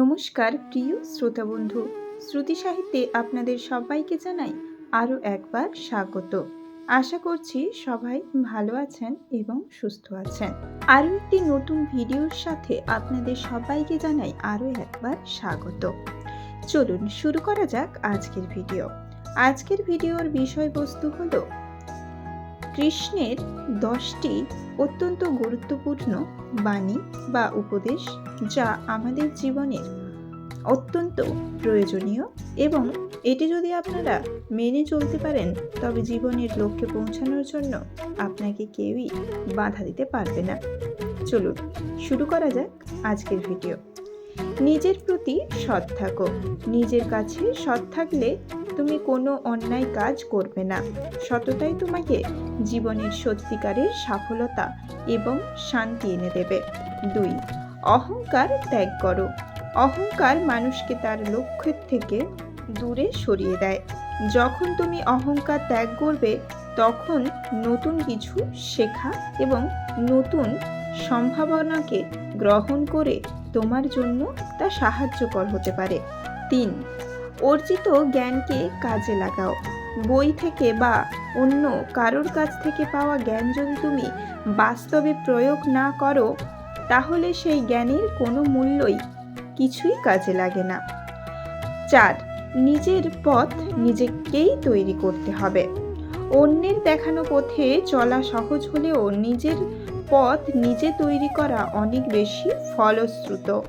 নমস্কার প্রিয় শ্রোতা বন্ধু শ্রুতি সাহিত্যে আপনাদের সবাইকে জানাই আরও একবার স্বাগত। আশা করছি সবাই ভালো আছেন এবং সুস্থ আছেন। আরও একটি নতুন ভিডিওর সাথে আপনাদের সবাইকে জানাই আরও একবার স্বাগত। চলুন শুরু করা যাক আজকের ভিডিও। আজকের ভিডিওর বিষয়বস্তু হলো কৃষ্ণের দশটি অত্যন্ত গুরুত্বপূর্ণ বাণী বা উপদেশ যা আমাদের জীবনের অত্যন্ত প্রয়োজনীয় এবং এটি যদি আপনারা মেনে চলতে পারেন, তবে জীবনের লক্ষ্যে পৌঁছানোর জন্য আপনাকে কেউই বাধা দিতে পারবে না। চলুন, শুরু করা যাক আজকের ভিডিও। নিজের প্রতি সৎ থাকো। নিজের কাছে সৎ থাকলে তুমি কোনো অন্যায় কাজ করবে না। সততাই তোমাকে জীবনের সত্যিকারের সফলতা এবং শান্তি এনে দেবে। দুই, অহংকার ত্যাগ করো। অহংকার মানুষকে তার লক্ষ্যের থেকে দূরে সরিয়ে দেয়। যখন তুমি অহংকার ত্যাগ করবে, তখন নতুন কিছু শেখা এবং নতুন সম্ভাবনাকে গ্রহণ করে তোমার জন্য তা সাহায্যকর হতে পারে। তিন অর্জিত জ্ঞানকে কাজে লাগাও। বই থেকে বা অন্য কারোর কাছ থেকে পাওয়া জ্ঞান যদি তুমি বাস্তবে প্রয়োগ না করো, তাহলে সেই জ্ঞানের কোনো মূল্যই কিছুই কাজে লাগে না। চার, নিজের পথ নিজেকেই তৈরি করতে হবে। অন্যের দেখানো পথে চলা সহজ হলেও নিজের পথ নিজে তৈরি করা অনেক বেশি ফলশ্রুত।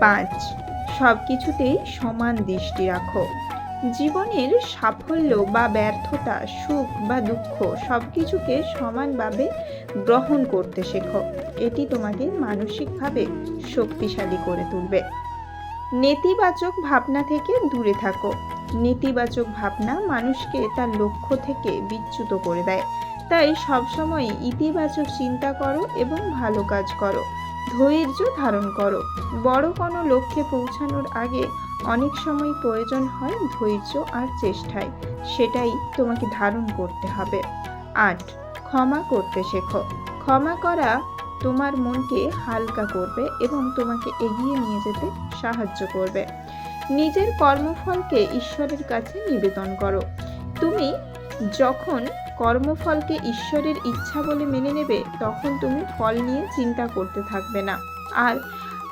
পাঁচ সব কিছুতেই সমান দৃষ্টি রাখো। জীবনের সাফল্য বা ব্যর্থতা, সুখ বা দুঃখ সব কিছুকে সমানভাবে গ্রহণ করতে শেখো। এটি তোমাকে মানসিকভাবে শক্তিশালী করে তুলবে। নেতিবাচক ভাবনা থেকে দূরে থাকো। নেতিবাচক ভাবনা মানুষকে তার লক্ষ্য থেকে বিচ্যুত করে দেয়। তাই সবসময় ইতিবাচক চিন্তা করো এবং ভালো কাজ করো। ধৈর্য ধারণ করো। বড় কোনো লক্ষ্যে পৌঁছানোর আগে অনেক সময় প্রয়োজন হয় ধৈর্য আর চেষ্টায়। সেটাই তোমাকে ধারণ করতে হবে। আট, ক্ষমা করতে শেখো। ক্ষমা করা তোমার মনকে হালকা করবে এবং তোমাকে এগিয়ে নিয়ে যেতে সাহায্য করবে। নিজের কর্মফলকে ঈশ্বরের কাছে নিবেদন করো। তুমি যখন কর্মফলকে ঈশ্বরের ইচ্ছা বলে মেনে নেবে, তখন তুমি ফল নিয়ে চিন্তা করতে থাকবে না। আর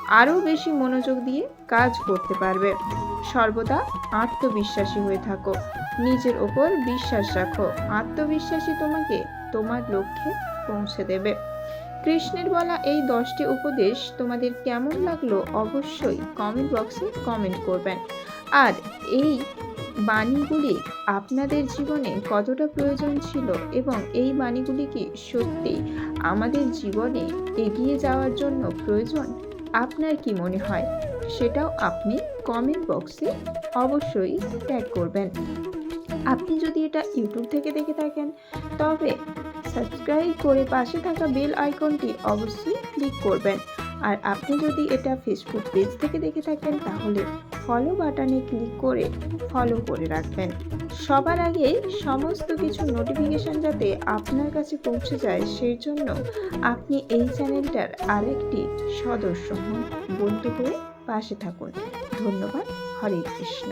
আরও বেশি মনোযোগ দিয়ে কাজ করতে পারবে। সর্বদা আত্মবিশ্বাসী হয়ে থাকো। নিজের ওপর বিশ্বাস রাখো। আত্মবিশ্বাসী তোমাকে তোমার লক্ষ্যে পৌঁছে দেবে। কৃষ্ণের বলা এই দশটি উপদেশ তোমাদের কেমন লাগল অবশ্যই কমেন্ট বক্সে কমেন্ট করবেন। আর এই বাণীগুলি আপনাদের জীবনে কতটা প্রয়োজন ছিল এবং এই বাণীগুলি কি সত্যি আমাদের জীবনে এগিয়ে যাওয়ার জন্য প্রয়োজন? আপনার কি মনে হয়? সেটাও আপনি কমেন্ট বক্সে অবশ্যই ট্যাগ করবেন। আপনি যদি এটা ইউটিউব থেকে দেখে থাকেন, তবে সাবস্ক্রাইব করে পাশে থাকা বেল আইকনটি অবশ্যই ক্লিক করবেন। আর আপনি যদি এটা ফেসবুক পেজ থেকে দেখে থাকেন, তাহলে ফলো বাটনে ক্লিক করে ফলো করে রাখবেন। সবার আগে সমস্ত কিছু নোটিফিকেশন যাতে আপনার কাছে পৌঁছে যায়, সেই জন্য আপনি এই চ্যানেলটার আরেকটি সদস্য হন, বন্ধু হয়ে পাশে থাকুন। ধন্যবাদ, হরে কৃষ্ণ।